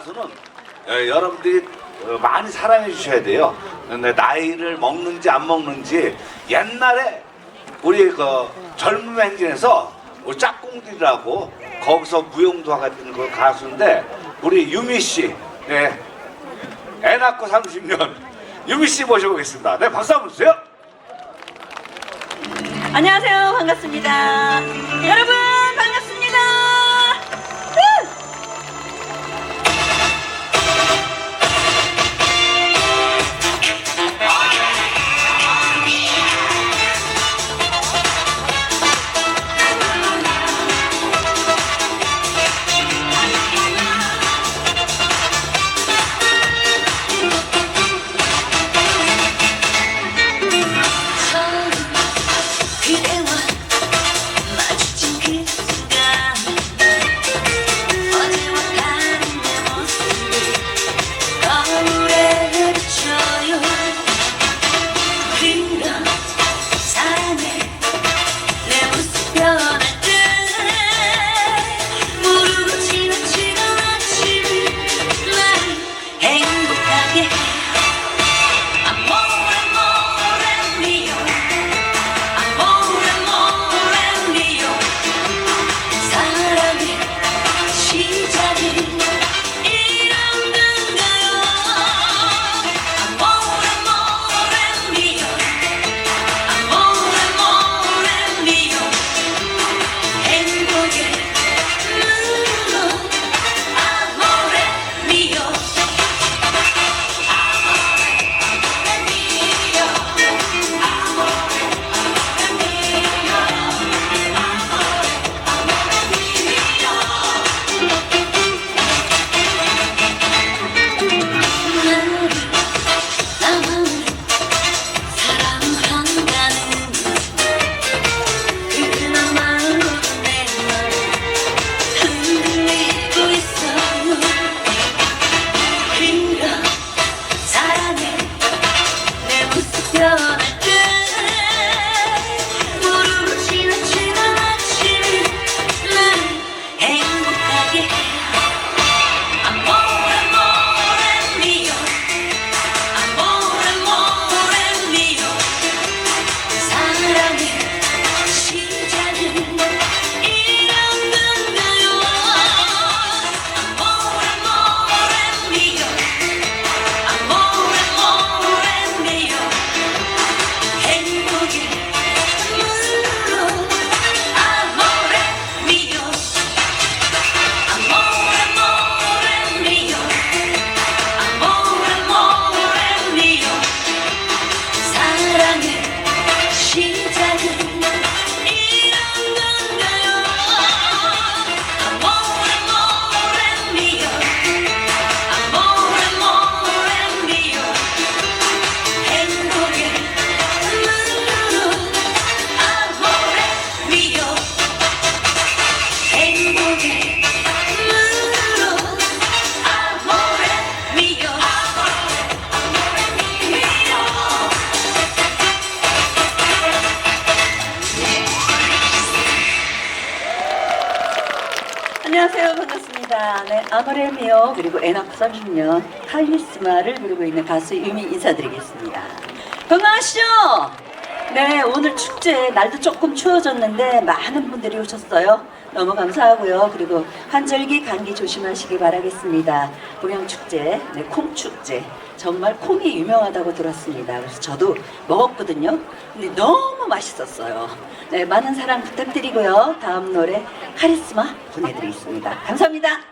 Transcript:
가수는 어, 여러분들이 어, 많이 사랑해 주셔야 돼요. 근데 나이를 먹는지 안 먹는지 옛날에 우리 그 젊은 행진에서 우리 짝꿍들이라고 거기서 무용도 같은 그 가수인데 우리 유미 씨, 네, 애 낳고 30년 유미 씨 모셔보겠습니다. 네, 박수 한번 주세요. 안녕하세요. 반갑습니다. 여러분, 반갑습니다. 네, 아모레미오 그리고 에나프 30년 카리스마를 부르고 있는 가수 유미 인사드리겠습니다. 건강하시죠? 네, 오늘 축제 날도 조금 추워졌는데 많은 분들이 오셨어요. 너무 감사하고요. 그리고 환절기 감기 조심하시기 바라겠습니다. 보령축제, 네, 콩축제. 정말 콩이 유명하다고 들었습니다. 그래서 저도 먹었거든요. 근데 너무 맛있었어요. 네, 많은 사랑 부탁드리고요. 다음 노래 카리스마 보내드리겠습니다. 감사합니다.